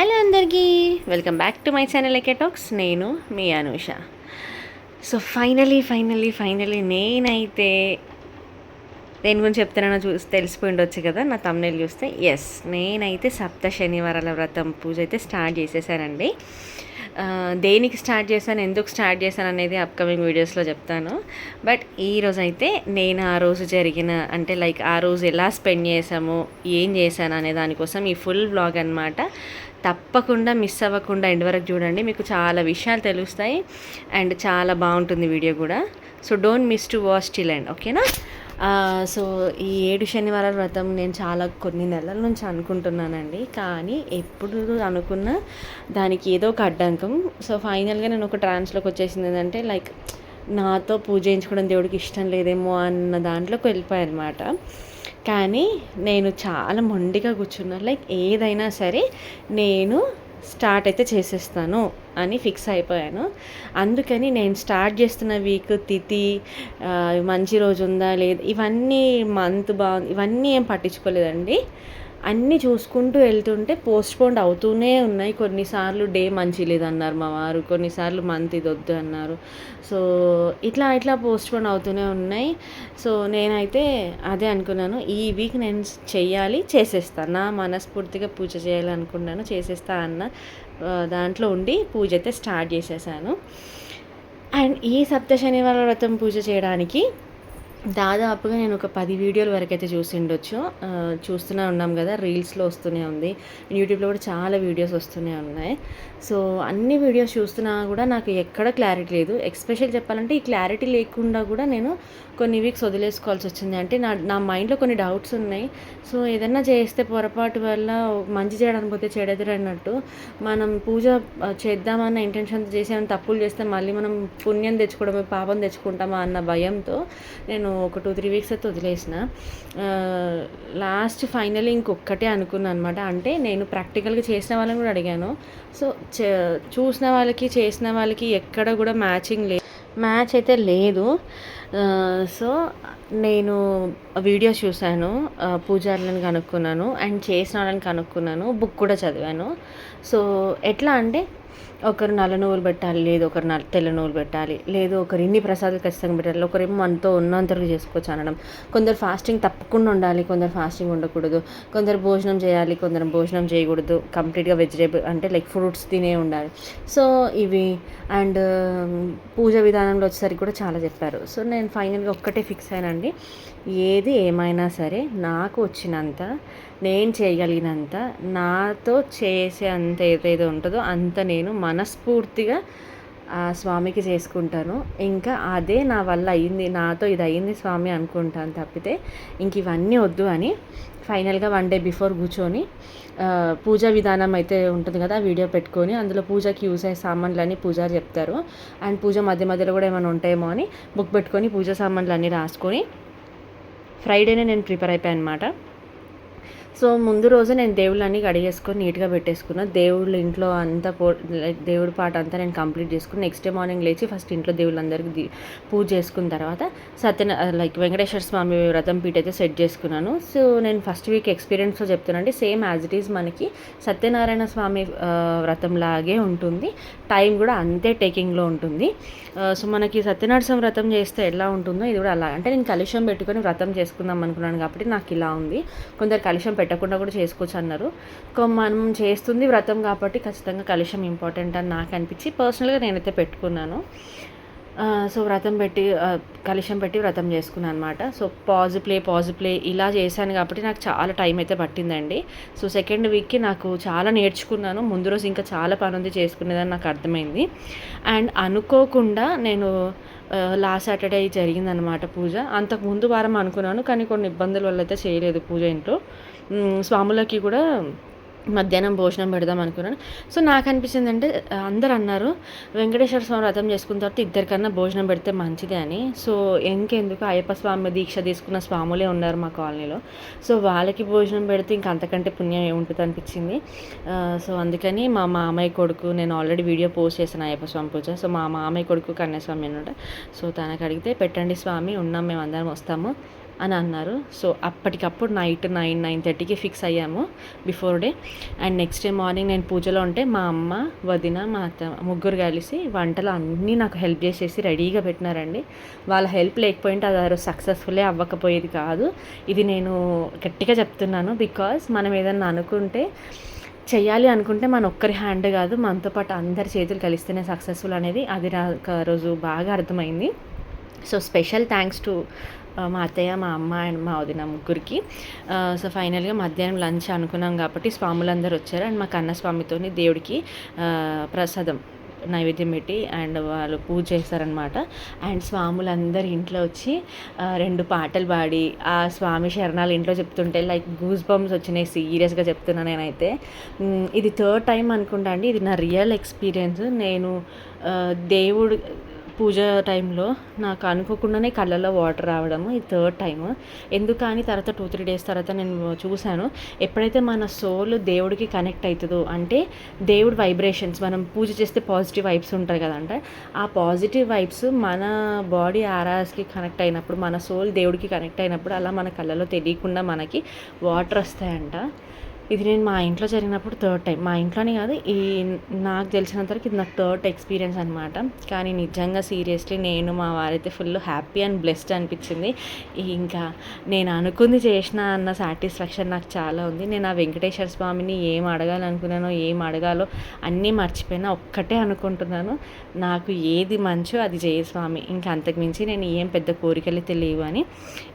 Hello అందరికీ. Welcome back to my channel AK talks నేను మీ Anusha. So finally finally finally నేనైతే దేని గురించి చెప్తున్నానో చూసి తెలిసిపోయి ఉండొచ్చు కదా నా తమ్నేల్ చూస్తే. ఎస్ నేనైతే సప్త శనివారాల వ్రతం పూజ అయితే స్టార్ట్ చేసేసానండి. దేనికి స్టార్ట్ చేశాను ఎందుకు స్టార్ట్ చేశాను అనేది అప్కమింగ్ వీడియోస్లో చెప్తాను. బట్ ఈ అయితే నేను ఆ రోజు జరిగిన అంటే లైక్ ఆ రోజు ఎలా స్పెండ్ చేసాము ఏం చేశాను అనే దానికోసం ఈ ఫుల్ బ్లాగ్ అనమాట తప్పకుండా మిస్ అవ్వకుండా ఎండ్ వరకు చూడండి. మీకు చాలా విషయాలు తెలుస్తాయి అండ్ చాలా బాగుంటుంది వీడియో కూడా. So don't miss to watch till end ఓకేనా సో ఈ ఏడు శనివారాల వ్రతం నేను చాలా కొన్ని నెలల నుంచి అనుకుంటున్నానండి. కానీ ఎప్పుడు అనుకున్న దానికి ఏదో ఒక అడ్డంకం. సో ఫైనల్గా నేను ఒక ట్రాన్స్లోకి వచ్చేసింది ఏంటంటే లైక్ నాతో పూజ చేయించుకోవడం దేవుడికి ఇష్టం లేదేమో అన్న దాంట్లోకి వెళ్ళిపోయానమాట కానీ నేను చాలా మొండిగా కూర్చున్నాను లైక్ ఏదైనా సరే నేను స్టార్ట్ అయితే చేసేస్తాను అని ఫిక్స్ అయిపోయాను. అందుకని నేను స్టార్ట్ చేస్తున్న వీక్ తిథి మంచి రోజు ఉందా లేదా ఇవన్నీ మంత్ బాగుంది ఇవన్నీ ఏం పట్టించుకోలేదండి. అన్నీ చూసుకుంటూ వెళ్తుంటే పోస్ట్పోండ్ అవుతూనే ఉన్నాయి. కొన్నిసార్లు డే మంచి లేదన్నారు మా వారు కొన్నిసార్లు మంత్ ఇది వద్దు అన్నారు. సో ఇట్లా ఇట్లా పోస్ట్పోండ్ అవుతూనే ఉన్నాయి. సో నేనైతే అదే అనుకున్నాను. ఈ వీక్ నేను చెయ్యాలి చేసేస్తాను నా మనస్ఫూర్తిగా పూజ చేయాలనుకున్నాను చేసేస్తా అన్న దాంట్లో ఉండి పూజ అయితే స్టార్ట్ చేసేసాను. అండ్ ఈ సప్త శనివారం వ్రతం పూజ చేయడానికి దాదాపుగా నేను ఒక పది వీడియోల వరకు అయితే చూసి ఉండొచ్చు చూస్తూనే ఉన్నాం కదా రీల్స్లో వస్తూనే ఉంది. యూట్యూబ్లో కూడా చాలా వీడియోస్ వస్తూనే ఉన్నాయి. సో అన్ని వీడియోస్ చూస్తున్నా కూడా నాకు ఎక్కడ క్లారిటీ లేదు. ఎక్స్పెషల్ చెప్పాలంటే ఈ క్లారిటీ లేకుండా కూడా నేను కొన్ని వీక్స్ వదిలేసుకోవాల్సి వచ్చింది. అంటే నా నా మైండ్లో కొన్ని డౌట్స్ ఉన్నాయి. సో ఏదన్నా చేస్తే పొరపాటు వల్ల మంచి చేయడానికి పోతే చెడెదురు అన్నట్టు మనం పూజ చేద్దామన్న ఇంటెన్షన్తో చేసి తప్పులు చేస్తే మళ్ళీ మనం పుణ్యం తెచ్చుకోవడమే పాపం తెచ్చుకుంటామా అన్న భయంతో నేను ఒక టూ త్రీ వీక్స్ అయితే వదిలేసిన. లాస్ట్ ఫైనల్ ఇంకొక్కటే అనుకున్నాను అనమాట అంటే నేను ప్రాక్టికల్గా చేసిన వాళ్ళని కూడా అడిగాను. సో చే- చూసిన వాళ్ళకి చేసిన వాళ్ళకి ఎక్కడ కూడా మ్యాచింగ్ లేదు మ్యాచ్ అయితే లేదు. సో నేను వీడియోస్ చూశాను. పూజారులను కనుక్కున్నాను. అండ్ చేసిన వాళ్ళని కనుక్కున్నాను. బుక్ కూడా చదివాను. సో ఎట్లా అంటే ఒకరు నల్ల నువ్వులు పెట్టాలి లేదు ఒకరు నల్ల తెల్ల నువ్వులు పెట్టాలి లేదు ఒకరు ఇన్ని ప్రసాదాలు ఖచ్చితంగా పెట్టాలి ఒకరేమో మనతో ఉన్నంతవరకు చేసుకోవచ్చు అనడం. కొందరు ఫాస్టింగ్ తప్పకుండా ఉండాలి కొందరు ఫాస్టింగ్ ఉండకూడదు. కొందరు భోజనం చేయాలి కొందరు భోజనం చేయకూడదు. కంప్లీట్గా వెజిటేబుల్ అంటే లైక్ ఫ్రూట్స్ తినే ఉండాలి. సో ఇవి అండ్ um, పూజ విధానంలో వచ్చేసరికి కూడా చాలా చెప్పారు. సో నేను ఫైనల్గా ఒక్కటే ఫిక్స్ అయ్యానండి. ఏది ఏమైనా సరే నాకు వచ్చినంత నేను చేయగలిగినంత నాతో చేసే అంత ఏదైతే ఉంటుందో అంత నేను మనస్ఫూర్తిగా స్వామికి చేసుకుంటాను. ఇంకా అదే నా వల్ల అయ్యింది నాతో ఇది అయ్యింది స్వామి అనుకుంటాను తప్పితే ఇంక ఇవన్నీ వద్దు అని ఫైనల్గా వన్ డే బిఫోర్ కూర్చొని పూజా విధానం అయితే ఉంటుంది కదా వీడియో పెట్టుకొని అందులో పూజకి యూజ్ అయ్యే సామాన్లు అని పూజారు చెప్తారు. అండ్ పూజ మధ్య మధ్యలో కూడా ఏమైనా ఉంటాయేమో అని బుక్ పెట్టుకొని పూజా సామాన్లు అన్నీ రాసుకొని ఫ్రైడేనే నేను ప్రిపేర్ అయిపోయాను అనమాట సో ముందు రోజు నేను దేవుళ్ళని కడిగేసుకొని నీట్గా పెట్టేసుకున్నా. దేవుళ్ళు ఇంట్లో అంతా పో దేవుడి పాట అంతా నేను కంప్లీట్ చేసుకుని నెక్స్ట్ డే మార్నింగ్ లేచి ఫస్ట్ ఇంట్లో దేవుళ్ళందరికీ ది- పూజ చేసుకున్న తర్వాత సత్యన లైక్ వెంకటేశ్వర స్వామి వ్రతం పీట అయితే సెట్ చేసుకున్నాను. సో నేను ఫస్ట్ వీక్ ఎక్స్పీరియన్స్తో చెప్తున్నానండి సేమ్ యాజ్ ఇట్ ఈజ్ మనకి సత్యనారాయణ స్వామి వ్రతం లాగే ఉంటుంది. టైం కూడా అంతే టేకింగ్లో ఉంటుంది. సో మనకి సత్యనారాయణ వ్రతం చేస్తే ఎలా ఉంటుందో ఇది కూడా అలా. అంటే నేను కలుషం పెట్టుకొని వ్రతం చేసుకుందాం అనుకున్నాను కాబట్టి నాకు ఇలా ఉంది. కొందరు కలుషం పెట్టకుండా కూడా చేసుకోవచ్చు అన్నారు. మనం చేస్తుంది వ్రతం కాబట్టి ఖచ్చితంగా కలుషం ఇంపార్టెంట్ అని నాకు అనిపించి పర్సనల్గా నేనైతే పెట్టుకున్నాను. సో వ్రతం పెట్టి కలుషం పెట్టి వ్రతం చేసుకున్నాను అనమాట so pause play pause play ఇలా చేశాను కాబట్టి నాకు చాలా టైం అయితే పట్టిందండి. సో సెకండ్ వీక్కి నాకు చాలా నేర్చుకున్నాను. ముందు రోజు ఇంకా చాలా పని ఉంది చేసుకునేదని నాకు అర్థమైంది. అండ్ అనుకోకుండా నేను లాస్ట్ సాటర్డే జరిగిందనమాట పూజ. అంతకు ముందు వారం అనుకున్నాను కానీ కొన్ని ఇబ్బందుల వల్ల అయితే చేయలేదు పూజ ఇంట్లో. స్వాములకి కూడా మధ్యాహ్నం భోజనం పెడదాం అనుకున్నాను. సో నాకు అనిపించింది అంటే అందరు అన్నారు వెంకటేశ్వర స్వామి వ్రతం చేసుకున్న తర్వాత ఇద్దరికన్నా భోజనం పెడితే మంచిది అని. సో ఇంకెందుకు? అయ్యప్ప స్వామి దీక్ష తీసుకున్న స్వాములే ఉన్నారు మా కాలనీలో. సో వాళ్ళకి భోజనం పెడితే ఇంక అంతకంటే పుణ్యం ఏముంటుంది అనిపించింది సో అందుకని మా మామయ్య కొడుకు నేను ఆల్రెడీ వీడియో పోస్ట్ చేశాను అయ్యప్ప స్వామి పూజ. సో మా మామయ్య కొడుకు కన్యాస్వామి అనమాట సో తనకు అడిగితే పెట్టండి స్వామి ఉన్నాం మేము అందరం వస్తాము. అని అన్నారు. సో అప్పటికప్పుడు నైట్ నైన్ నైన్ థర్టీకి ఫిక్స్ అయ్యాము before day. And next day morning నేను పూజలో ఉంటే మా అమ్మ వదిన మా అత్త ముగ్గురు కలిసి వంటలు అన్నీ నాకు హెల్ప్ చేసేసి రెడీగా పెట్టినారండి. వాళ్ళ హెల్ప్ లేకపోయింటే అది సక్సెస్ఫుల్లే అవ్వకపోయేది కాదు. ఇది నేను గట్టిగా చెప్తున్నాను బికాస్ మనం ఏదన్నా అనుకుంటే చేయాలి అనుకుంటే మన ఒక్కరి హ్యాండ్ కాదు మనతో పాటు అందరి చేతులు కలిస్తేనే సక్సెస్ఫుల్ అనేది అది నాకు రోజు బాగా అర్థమైంది. సో స్పెషల్ థ్యాంక్స్ టు మా అత్తయ్య మా అమ్మ అండ్ మా వదిన ముగ్గురికి. సో ఫైనల్గా మధ్యాహ్నం లంచ్ అనుకున్నాం కాబట్టి స్వాములందరూ వచ్చారు అండ్ మా కన్నస్వామితో దేవుడికి ప్రసాదం నైవేద్యం పెట్టి అండ్ వాళ్ళు పూజ చేస్తారనమాట అండ్ స్వాములందరూ ఇంట్లో వచ్చి రెండు పాటలు పాడి ఆ స్వామి శరణాలు ఇంట్లో చెప్తుంటే లైక్ గూస్ బంప్స్ వచ్చినాయి సీరియస్గా చెప్తున్నా నేనైతే. ఇది థర్డ్ టైం అనుకుంటా అండి. ఇది నా రియల్ ఎక్స్పీరియన్స్. నేను దేవుడు పూజ టైంలో నాకు అనుకోకుండానే కళ్ళల్లో వాటర్ రావడము ఇది థర్డ్ టైము. ఎందుకని తర్వాత టూ త్రీ డేస్ తర్వాత నేను చూశాను. ఎప్పుడైతే మన సోల్ దేవుడికి కనెక్ట్ అవుతుందో అంటే దేవుడి వైబ్రేషన్స్ మనం పూజ చేస్తే పాజిటివ్ వైబ్స్ ఉంటాయి కదంటే ఆ పాజిటివ్ వైబ్స్ మన బాడీ ఆరాస్కి కనెక్ట్ అయినప్పుడు మన సోల్ దేవుడికి కనెక్ట్ అయినప్పుడు అలా మన కళ్ళలో తెలియకుండా మనకి వాటర్ వస్తాయంట. ఇది నేను మా ఇంట్లో జరిగినప్పుడు థర్డ్ టైం మా ఇంట్లోనే కాదు ఈ నాకు తెలిసినంతవరకు ఇది నాకు థర్డ్ ఎక్స్పీరియన్స్ అనమాట కానీ నిజంగా సీరియస్లీ నేను మా వారైతే ఫుల్ హ్యాపీ అండ్ బ్లెస్డ్ అనిపించింది. ఇంకా నేను అనుకుంది చేసిన అన్న సాటిస్ఫాక్షన్ నాకు చాలా ఉంది. నేను ఆ వెంకటేశ్వర స్వామిని ఏం అడగాలనుకున్నానో ఏం అడగాలో అన్నీ మర్చిపోయినా ఒక్కటే అనుకుంటున్నాను. నాకు ఏది మంచో అది చేయ స్వామి. ఇంకా అంతకుమించి నేను ఏం పెద్ద కోరికలు తెలియవు అని.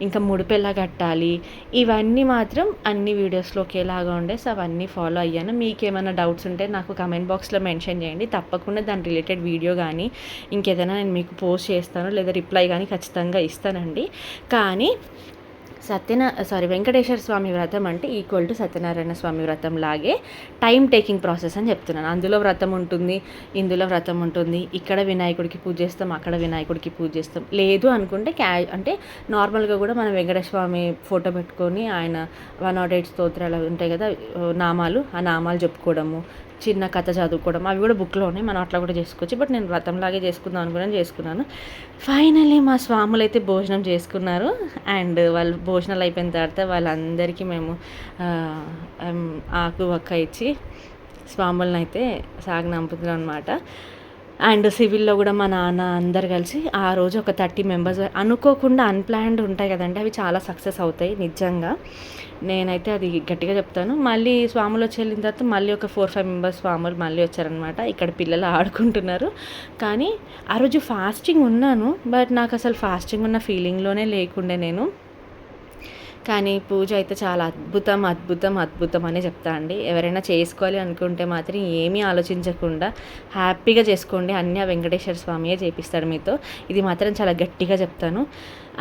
ఇంకా ముడిపెలా కట్టాలి. ఇవన్నీ మాత్రం అన్ని వీడియోస్లో ఒకేలాగా ఉండే. అవన్నీ ఫాలో అయ్యాను. మీకు ఏమైనా డౌట్స్ ఉంటే నాకు కమెంట్ బాక్స్లో మెన్షన్ చేయండి. తప్పకుండా దాని రిలేటెడ్ వీడియో కానీ ఇంకేదైనా నేను మీకు పోస్ట్ చేస్తాను లేదా రిప్లై కానీ ఖచ్చితంగా ఇస్తానండి. కానీ సత్యన సారీ వెంకటేశ్వర స్వామి వ్రతం అంటే ఈక్వల్ టు సత్యనారాయణ స్వామి వ్రతం లాగే టైం టేకింగ్ ప్రాసెస్ అని చెప్తున్నాను. అందులో వ్రతం ఉంటుంది ఇందులో వ్రతం ఉంటుంది ఇక్కడ వినాయకుడికి పూజ చేస్తాం అక్కడ వినాయకుడికి పూజ చేస్తాం. లేదు అనుకుంటే క్యా అంటే నార్మల్గా కూడా మనం వెంకటేశ్వర స్వామి ఫోటో పెట్టుకొని ఆయన వన్ నాట్ ఎయిట్ స్తోత్రాలు ఉంటాయి కదా నామాలు ఆ నామాలు చెప్పుకోవడము చిన్న కథ చదువుకోవడం అవి కూడా బుక్లో ఉన్నాయి మనం అట్లా కూడా చేసుకోవచ్చు. బట్ నేను వ్రతంలాగే చేసుకుందాం అనుకున్నాను చేసుకున్నాను. ఫైనల్లీ మా స్వాములు అయితే భోజనం చేసుకున్నారు. అండ్ వాళ్ళు భోజనాలు అయిపోయిన తర్వాత వాళ్ళందరికీ మేము ఆకు వక్క ఇచ్చి స్వాములను అయితే సాగనంపుతున్నాం అనమాట అండ్ సివిల్లో కూడా మా నాన్న అందరు కలిసి ఆ రోజు ఒక థర్టీ మెంబర్స్ అనుకోకుండా అన్ప్లాన్డ్ ఉంటాయి కదండి అవి చాలా సక్సెస్ అవుతాయి నిజంగా. నేనైతే అది గట్టిగా చెప్తాను. మళ్ళీ స్వాములు వచ్చి వెళ్ళిన తర్వాత మళ్ళీ ఒక ఫోర్ ఫైవ్ మెంబర్స్ స్వాములు మళ్ళీ వచ్చారనమాట ఇక్కడ పిల్లలు ఆడుకుంటున్నారు. కానీ ఆ రోజు ఫాస్టింగ్ ఉన్నాను బట్ నాకు అసలు ఫాస్టింగ్ ఉన్న ఫీలింగ్లోనే లేకుండే నేను. కానీ పూజ అయితే చాలా అద్భుతం అద్భుతం అద్భుతం అనే చెప్తా అండి. ఎవరైనా చేసుకోవాలి అనుకుంటే మాత్రం ఏమీ ఆలోచించకుండా హ్యాపీగా చేసుకోండి. అన్నీ ఆ వెంకటేశ్వర స్వామియే చేపిస్తాడు మీతో. ఇది మాత్రం చాలా గట్టిగా చెప్తాను.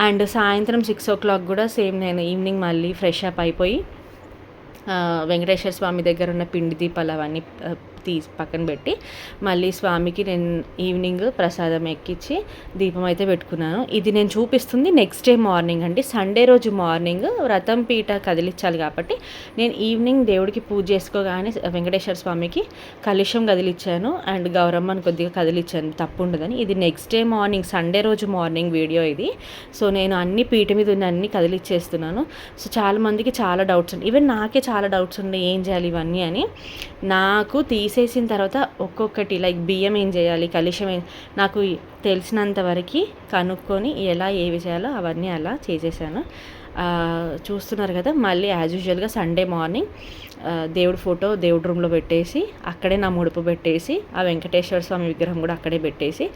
అండ్ సాయంత్రం సిక్స్ ఓ క్లాక్ కూడా సేమ్ నేను ఈవినింగ్ మళ్ళీ ఫ్రెష్ అప్ అయిపోయి వెంకటేశ్వర స్వామి దగ్గర ఉన్న పిండి దీపాలు అవన్నీ తీసి పక్కన పెట్టి మళ్ళీ స్వామికి నేను ఈవినింగ్ ప్రసాదం ఎక్కించి దీపం అయితే పెట్టుకున్నాను. ఇది నేను చూపిస్తుంది నెక్స్ట్ డే మార్నింగ్ అండి. సండే రోజు మార్నింగ్ వ్రతం పీట కదిలించాలి కాబట్టి నేను ఈవినింగ్ దేవుడికి పూజ చేసుకోగానే వెంకటేశ్వర స్వామికి కలుషం కదిలిచ్చాను అండ్ గౌరమ్మని కొద్దిగా కదిలిచ్చాను. తప్పు ఉండదని. ఇది నెక్స్ట్ డే మార్నింగ్ సండే రోజు మార్నింగ్ వీడియో ఇది. సో నేను అన్ని పీట మీద ఉన్న అన్ని కదిలిచ్చేస్తున్నాను. సో చాలామందికి చాలా డౌట్స్ ఉన్నాయి ఈవెన్ నాకే చాలా డౌట్స్ ఉన్నాయి. ఏం చేయాలి ఇవన్నీ అని. నాకు వేసేసిన తర్వాత ఒక్కొక్కటి లైక్ బియ్యం ఏం చేయాలి కలిషం ఏం నాకు తెలిసినంత వరకు కనుక్కొని ఎలా ఏవి చేయాలో అవన్నీ అలా చేసేసాను. చూస్తున్నారు కదా మళ్ళీ యాజ్ యూజువల్గా సండే మార్నింగ్ దేవుడి ఫోటో దేవుడి రూమ్లో పెట్టేసి అక్కడే నా ముడుపు పెట్టేసి ఆ వెంకటేశ్వర స్వామి విగ్రహం కూడా అక్కడే పెట్టేసి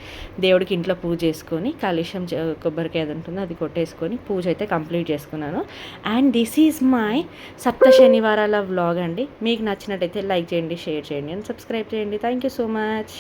దేవుడికి ఇంట్లో పూజ చేసుకొని కలుషం కొబ్బరికాయ ఉంటుందో అది కొట్టేసుకొని పూజ అయితే కంప్లీట్ చేసుకున్నాను. అండ్ దిస్ ఈజ్ మై సప్త శనివారాల వ్లాగ్ అండి. మీకు నచ్చినట్టయితే లైక్ చేయండి షేర్ చేయండి అండ్ సబ్స్క్రైబ్ చేయండి. Thank you so much